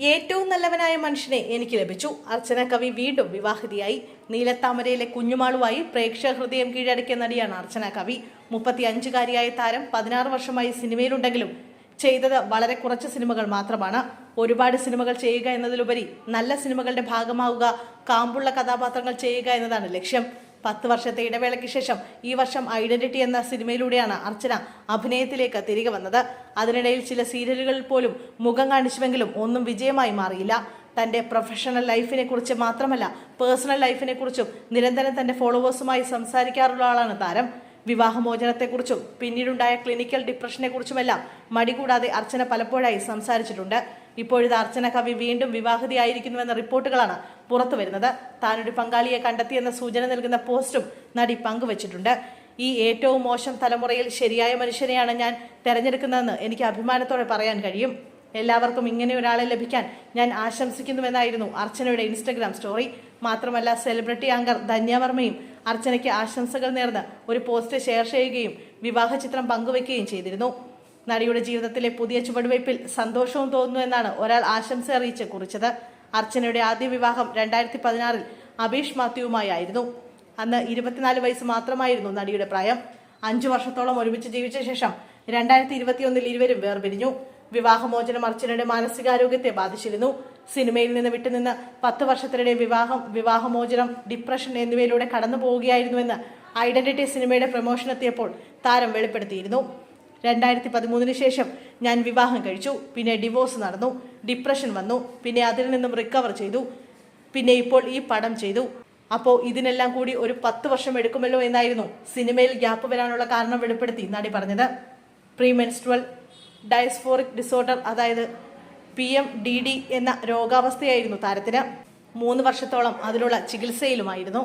ഏറ്റവും നല്ലവനായ മനുഷ്യനെ എനിക്ക് ലഭിച്ചു. അർച്ചന കവി വീണ്ടും വിവാഹിതയായി. നീലത്താമരയിലെ കുഞ്ഞുമാളുമായി പ്രേക്ഷക ഹൃദയം കീഴടക്കിയ നടിയാണ് അർച്ചന കവി. മുപ്പത്തി അഞ്ചുകാരിയായ താരം പതിനാറ് വർഷമായി സിനിമയിലുണ്ടെങ്കിലും ചെയ്തത് വളരെ കുറച്ച് സിനിമകൾ മാത്രമാണ്. ഒരുപാട് സിനിമകൾ ചെയ്യുക എന്നതിലുപരി നല്ല സിനിമകളുടെ ഭാഗമാവുക കാമ്പുള്ള കഥാപാത്രങ്ങൾ ചെയ്യുക എന്നതാണ് ലക്ഷ്യം. പത്ത് വർഷത്തെ ഇടവേളയ്ക്ക് ശേഷം ഈ വർഷം ഐഡന്റിറ്റി എന്ന സിനിമയിലൂടെയാണ് അർച്ചന അഭിനയത്തിലേക്ക് തിരികെ വന്നത്. അതിനിടയിൽ ചില സീരിയലുകളിൽ പോലും മുഖം കാണിച്ചുവെങ്കിലും ഒന്നും വിജയമായി മാറിയില്ല. തന്റെ പ്രൊഫഷണൽ ലൈഫിനെ കുറിച്ച് മാത്രമല്ല പേഴ്സണൽ ലൈഫിനെ കുറിച്ചും നിരന്തരം തന്റെ ഫോളോവേഴ്സുമായി സംസാരിക്കാറുള്ള ആളാണ് താരം. വിവാഹമോചനത്തെക്കുറിച്ചും പിന്നീടുണ്ടായ ക്ലിനിക്കൽ ഡിപ്രഷനെക്കുറിച്ചുമെല്ലാം മടികൂടാതെ അർച്ചന പലപ്പോഴായി സംസാരിച്ചിട്ടുണ്ട്. ഇപ്പോഴിത് അർച്ചന കവി വീണ്ടും വിവാഹിതയായിരിക്കുന്നുവെന്ന റിപ്പോർട്ടുകളാണ് പുറത്തു വരുന്നത്. താനൊരു പങ്കാളിയെ കണ്ടെത്തിയെന്ന സൂചന നൽകുന്ന പോസ്റ്റും നടി പങ്കുവച്ചിട്ടുണ്ട്. ഈ ഏറ്റവും മോശം തലമുറയിൽ ശരിയായ മനുഷ്യനെയാണ് ഞാൻ തെരഞ്ഞെടുക്കുന്നതെന്ന് എനിക്ക് അഭിമാനത്തോടെ പറയാൻ കഴിയും. എല്ലാവർക്കും ഇങ്ങനെ ഒരാളെ ലഭിക്കാൻ ഞാൻ ആശംസിക്കുന്നുവെന്നായിരുന്നു അർച്ചനയുടെ ഇൻസ്റ്റഗ്രാം സ്റ്റോറി. മാത്രമല്ല സെലിബ്രിറ്റി ആങ്കർ ധന്യവർമ്മയും അർച്ചനയ്ക്ക് ആശംസകൾ നേർന്ന് ഒരു പോസ്റ്റ് ഷെയർ ചെയ്യുകയും വിവാഹ ചിത്രം പങ്കുവയ്ക്കുകയും ചെയ്തിരുന്നു. നടിയുടെ ജീവിതത്തിലെ പുതിയ ചുവടുവയ്പിൽ സന്തോഷവും തോന്നുന്നു എന്നാണ് ഒരാൾ ആശംസ അറിയിച്ച് കുറിച്ചത്. അർച്ചനയുടെ ആദ്യ വിവാഹം രണ്ടായിരത്തി പതിനാറിൽ അബീഷ് മാത്യുവുമായി ആയിരുന്നു. അന്ന് ഇരുപത്തിനാല് വയസ്സ് മാത്രമായിരുന്നു നടിയുടെ പ്രായം. അഞ്ചു വർഷത്തോളം ഒരുമിച്ച് ജീവിച്ച ശേഷം രണ്ടായിരത്തി ഇരുപത്തിയൊന്നിൽ ഇരുവരും വേർപിരിഞ്ഞു. വിവാഹമോചനം അർച്ചനയുടെ മാനസികാരോഗ്യത്തെ ബാധിച്ചിരുന്നു. സിനിമയിൽ നിന്ന് വിട്ടുനിന്ന് പത്ത് വർഷത്തിനിടെ വിവാഹം വിവാഹമോചനം ഡിപ്രഷൻ എന്നിവയിലൂടെ കടന്നു പോവുകയായിരുന്നുവെന്ന് ഐഡന്റിറ്റി സിനിമയുടെ പ്രമോഷൻ എത്തിയപ്പോൾ താരം വെളിപ്പെടുത്തിയിരുന്നു. രണ്ടായിരത്തി പതിമൂന്നിന് ശേഷം ഞാൻ വിവാഹം കഴിച്ചു. പിന്നെ ഡിവോഴ്സ് നടന്നു. ഡിപ്രഷൻ വന്നു. പിന്നെ അതിൽ നിന്നും റിക്കവർ ചെയ്തു. പിന്നെ ഇപ്പോൾ ഈ പടം ചെയ്തു. അപ്പോൾ ഇതിനെല്ലാം കൂടി ഒരു പത്ത് വർഷം എടുക്കുമല്ലോ എന്നായിരുന്നു സിനിമയിൽ ഗ്യാപ്പ് വരാനുള്ള കാരണം വെളിപ്പെടുത്തി നടി പറഞ്ഞത്. പ്രീ മെൻസ്ട്രുവൽ ഡയസ്ഫോറിക് ഡിസോർഡർ അതായത് പി എം ഡി ഡി എന്ന രോഗാവസ്ഥയായിരുന്നു താരത്തിന്. മൂന്ന് വർഷത്തോളം അതിനുള്ള ചികിത്സയിലുമായിരുന്നു.